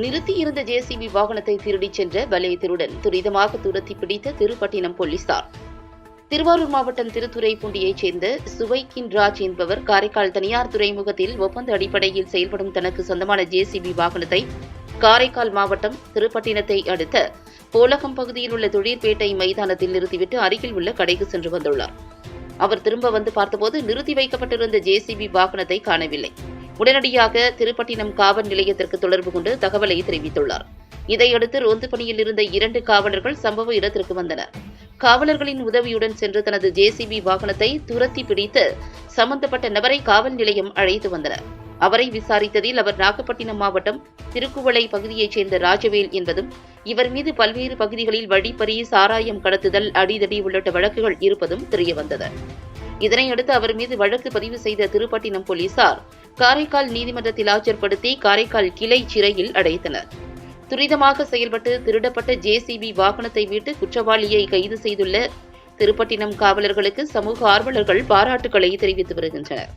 நிறுத்தியிருந்த JCB வாகனத்தை திருடிச் சென்ற வலயத்திருடன் துரிதமாக துரத்தி பிடித்த திருப்பட்டினம் போலீசார். திருவாரூர் மாவட்டம் திருத்துறைப்பூண்டியைச் சேர்ந்த சுவைக்கின் ராஜ் என்பவர் காரைக்கால் தனியார் துறைமுகத்தில் ஒப்பந்த அடிப்படையில் செயல்படும் தனக்கு சொந்தமான ஜேசிபி வாகனத்தை காரைக்கால் மாவட்டம் திருப்பட்டினத்தை அடுத்த போலகம் பகுதியில் உள்ள தொழிற்பேட்டை மைதானத்தில் நிறுத்திவிட்டு அருகில் உள்ள கடைக்கு சென்று வந்துள்ளார். அவர் திரும்ப வந்து பார்த்தபோது நிறுத்தி வைக்கப்பட்டிருந்த ஜேசிபி வாகனத்தை காணவில்லை. உடனடியாக திருப்பட்டினம் காவல் நிலையத்திற்கு தொடர்பு கொண்டு தகவலை தெரிவித்துள்ளார். இதையடுத்து ரோந்து பணியில் இருந்த இரண்டு காவலர்கள் சம்பவ இடத்திற்கு வந்தனர். காவலர்களின் உதவியுடன் சென்று தனது ஜேசிபி வாகனத்தை துரத்தி பிடித்து சம்பந்தப்பட்ட நபரை காவல் நிலையம் அழைத்து வந்தனர். அவரை விசாரித்ததில் அவர் நாகப்பட்டினம் மாவட்டம் திருக்குவளை பகுதியைச் சேர்ந்த ராஜவேல் என்பதும் இவர் மீது பல்வேறு பகுதிகளில் வழிப்பறி சாராயம் கடத்துதல் அடிதடி உள்ளிட்ட வழக்குகள் இருப்பதும் தெரியவந்தது. இதனையடுத்து அவர் மீது வழக்கு பதிவு செய்த திருப்பட்டினம் போலீசார் காரைக்கால் நீதிமன்றத்தில் ஆஜர்படுத்தி காரைக்கால் கிளை சிறையில் அடைத்தனர். துரிதமாக செயல்பட்டு திருடப்பட்ட ஜேசிபி வாகனத்தை மீட்டு குற்றவாளியை கைது செய்துள்ள திருப்பட்டினம் காவலர்களுக்கு சமூக ஆர்வலர்கள் பாராட்டுக்களை தெரிவித்து வருகின்றனர்.